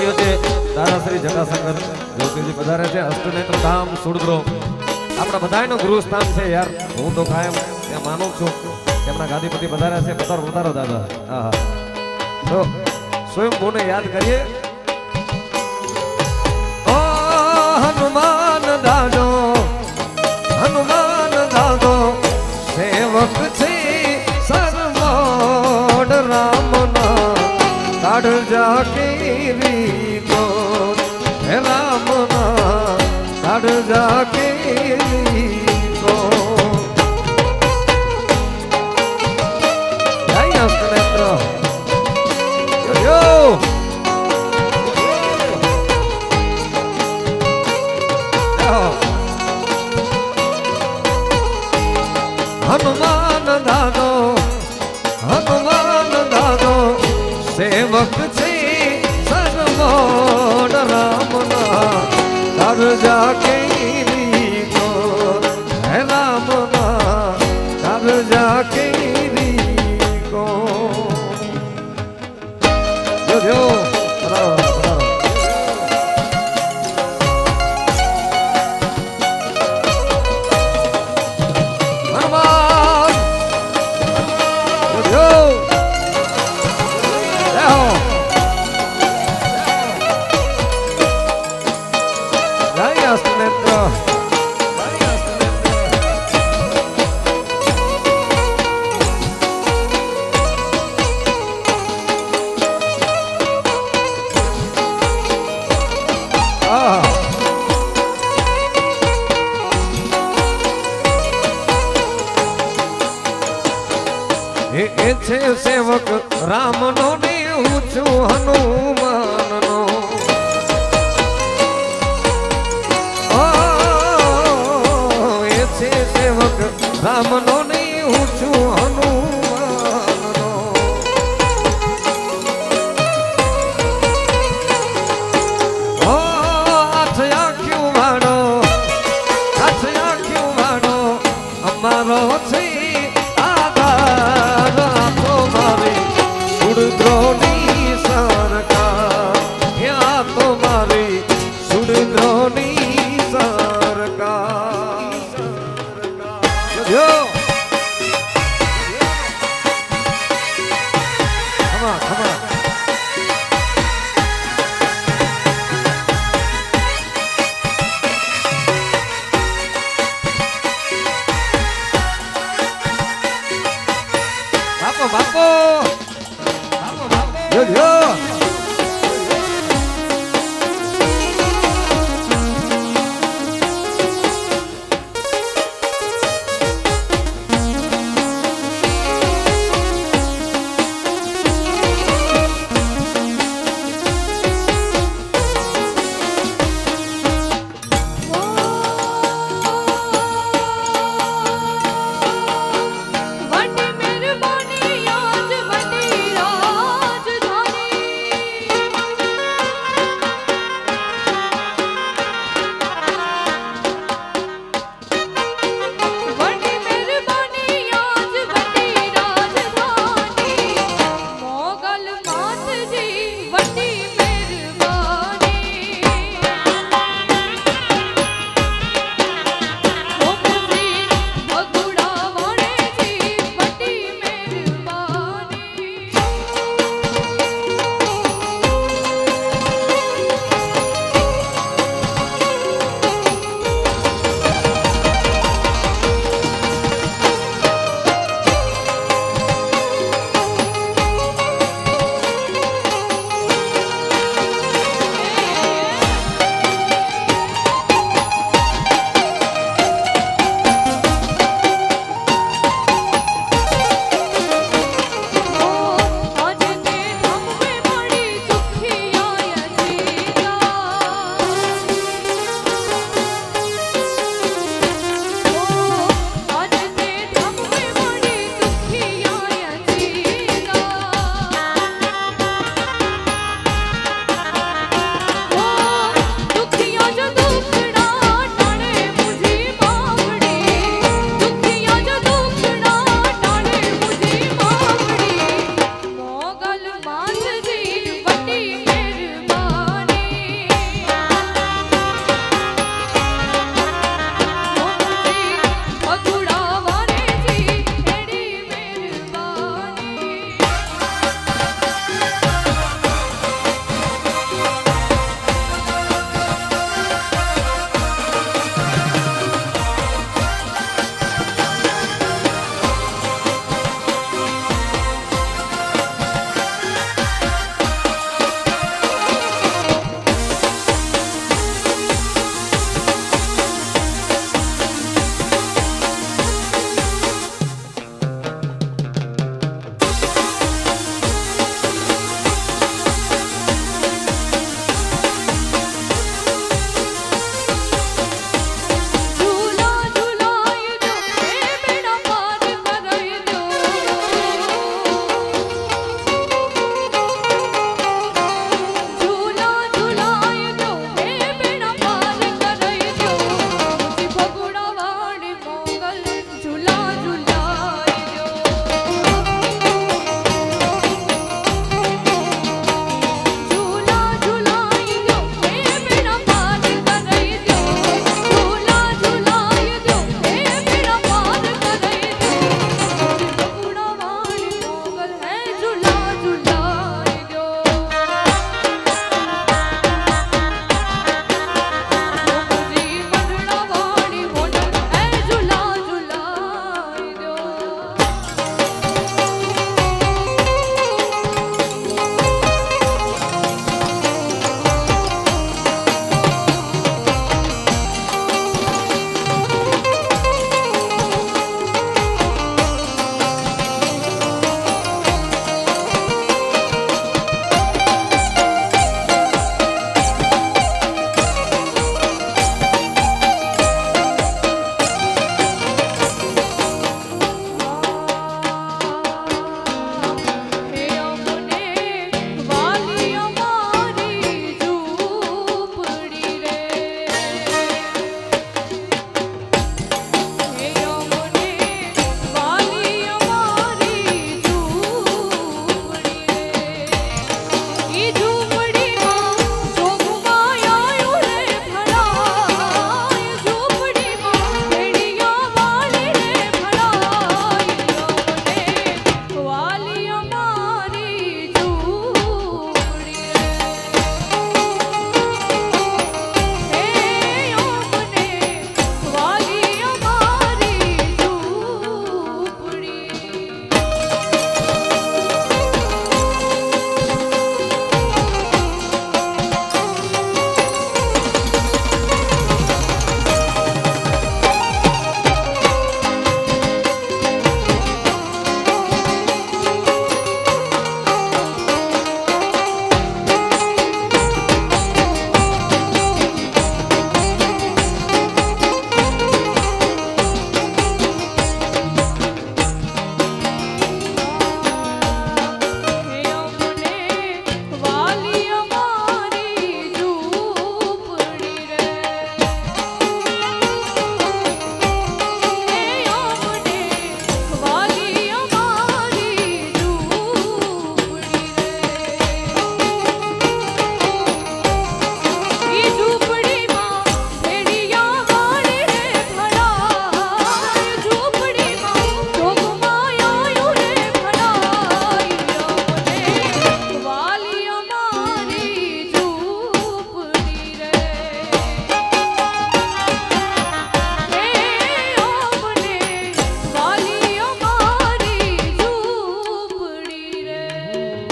આપણી છે દાદાશ્રી જટાશંકર જોશીજી પધારે છે, અષ્ટનેત્ર ધામ સુડગ્રો આપણા બધાયનો ગૃહ છે યાર, હું તો કાયમ ત્યાં માનું છું. એમના ગાદીપતિ પધાર્યા છે, પધારો પધારો દાદા. હા હા તો સ્વયંભૂને યાદ કરીએ? હનુમાન દાદો હનુમાન દાદો, સેવક છે સરમોડ રામના. કાઢ જા તો હનુમાન દાદો હનુમાન દાદો સેવક છે કેરી કો. જો. સેવક રામનો ને હું છું હનુમાનનો. એ છે સેવક રામનો 예. 예. 맞고 맞고. 맞고 맞고. 여기요